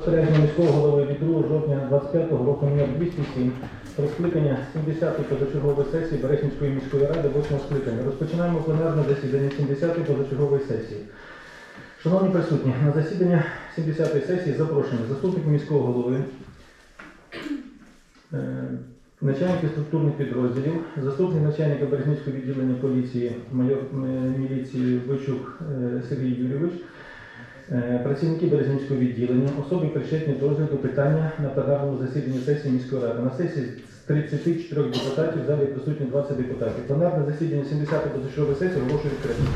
Розпорядження міського голови від 2 жовтня 25 року номер 207 про скликання 70-ї позачергової сесії Березнівської міської ради 8 скликання. Розпочинаємо пленарне засідання 70-ї позачергової сесії. Шановні присутні, на засідання 70-ї сесії запрошені заступник міського голови, е, начальники структурних підрозділів, заступник начальника Березнівського відділення поліції, майор е, міліції Бойчук е, Сергій Юрійович, Працівники Березнівського відділення, особи причетні до розгляду питання на пленарному засіданні сесії міської ради. На сесії з 34 депутатів в залі присутні 20 депутатів. Пленарне засідання 70-ї позачергової сесії оголошую відкритим.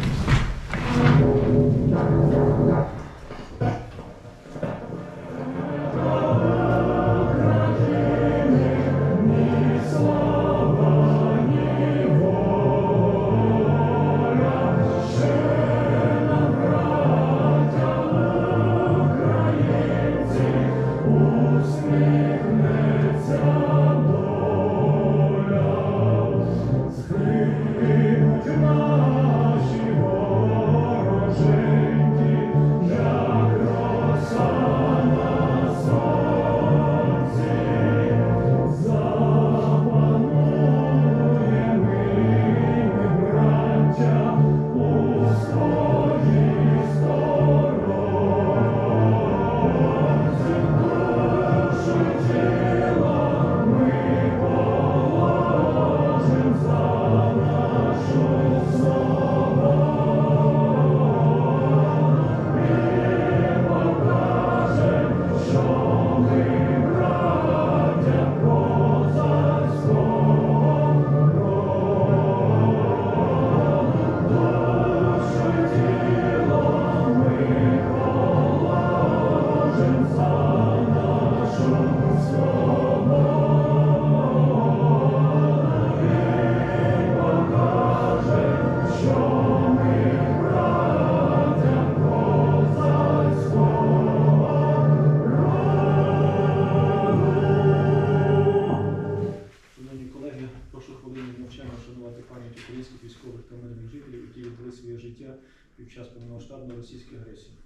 Українських військових та мирних жителів, які віддали своє життя під час повномасштабної російської агресії.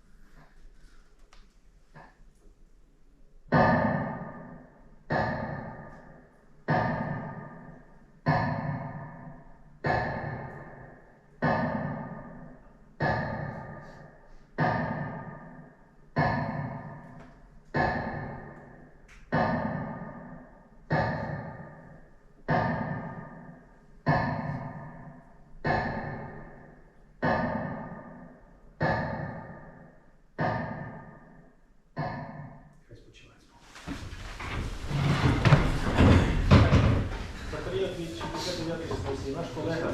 9 сесії наш колега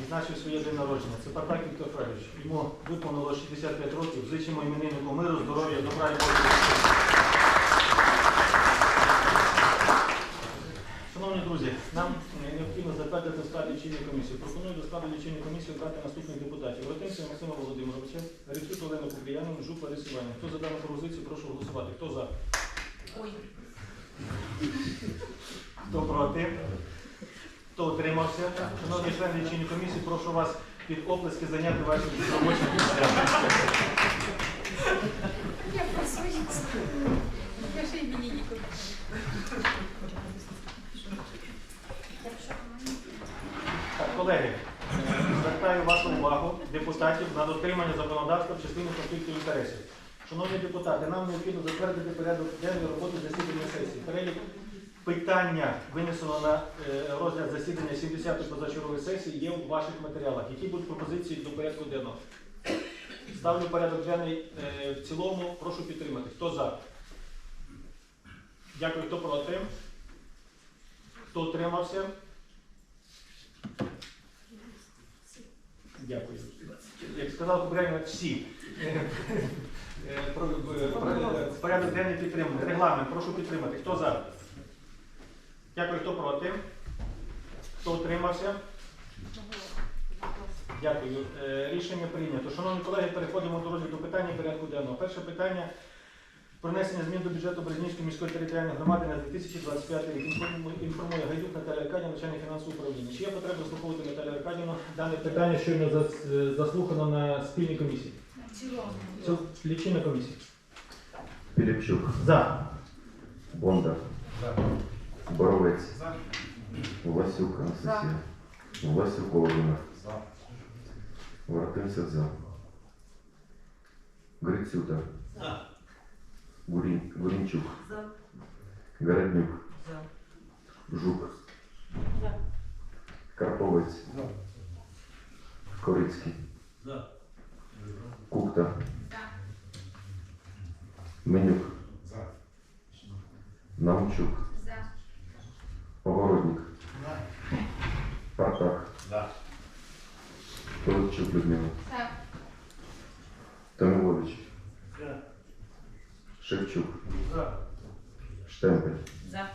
відзначив своє день народження. Це Партак Віктор Федорович. Йому виповнило 65 років, зичимо імениннику миру, здоров'я, добра і позиції. Шановні друзі, нам необхідно затвердити склад лічильної комісії. Пропоную до складу лічильної комісії обрати наступних депутатів. Ротинця Максима Володимировича, Рецю Олену Купріянину, жупа Ларису Хто за дану пропозицію, прошу голосувати. Хто за? Ой. Хто проти? Хто утримався? Шановні члени лічильної комісії, прошу вас під оплески зайняти ваші робочі місця. я просуюсь. Так, колеги, звертаю вашу увагу депутатів на дотримання законодавства в частині конфлікту інтересів. Шановні депутати, нам необхідно затвердити порядок денної роботи засідання сесії. Перелік питання винесено на е, розгляд засідання 70-ї позачергової сесії є у ваших матеріалах. Які будуть пропозиції до порядку денного? Ставлю порядок денний е, в цілому. Прошу підтримати. Хто за? Дякую. Хто проти? Хто утримався? Дякую. Як сказав Купрянин, всі. Е, Порядок денний підтримуємо. Регламент, прошу підтримати. Хто за? Дякую, хто проти? Хто утримався? Дякую. Е, Рішення прийнято. Шановні колеги, переходимо до розгляду питання порядку денного. Перше питання про внесення змін до бюджету Березнівської міської територіальної громади на 2025 рік. Інформує- Гайдук Наталя Аркадівна, начальник фінансового управління. Чи є потреба заслуховувати Наталію Аркадівну? Дане питання щойно заслухано на спільній комісії. Цілому. Це лічильна комісія. Пилипчук, За. Боровець, Власюк Анастасія, Власюк Володимир, Воротинцев за. Грицюта, Гурін, Гурінчук, Городнюк, Жук, Карповець, Корицький, Кухта, Менюк, Наумчук, Огородник, Партак, Людмила, Томилович, Шевчук, Штемпель, За.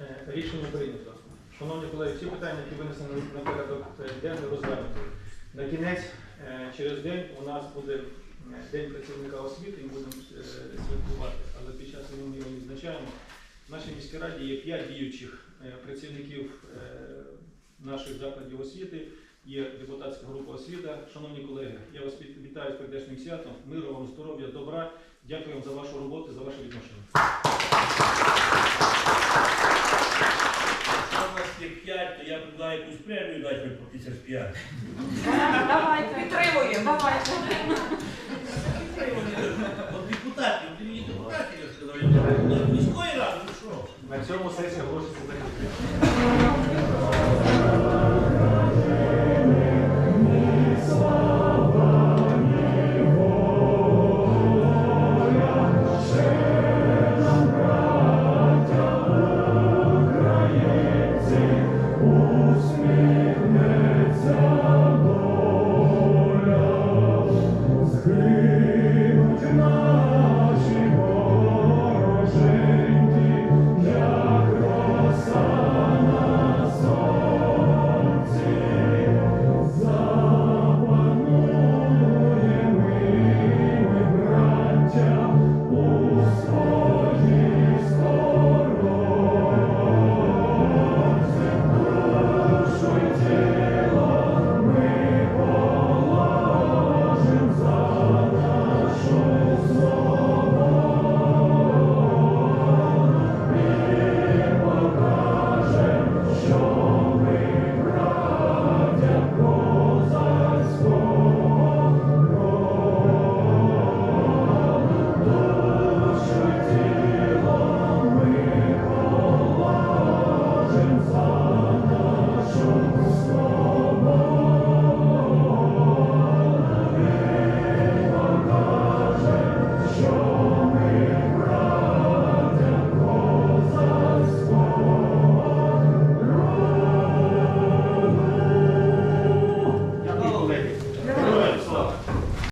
Е, Рішення прийнято. Шановні колеги, всі питання, які винесені на порядок денний, розглянуті. На кінець, е, через день у нас буде е, День працівника освіти, і будемо е, святкувати, але під час війни ми його відзначаємо. В нашій міській раді є п'ять діючих працівників е, наших закладів освіти, є депутатська група освіта. Шановні колеги, я вас вітаю з прийдешнім святом, миру вам, здоров'я, добра. Дякую вам за вашу роботу, за ваше відношення. Якщо у нас є 5, то я була якусь премію дати по тисяч 5. Давайте. Підтримуємо. Давайте. それも先生がおろし続けて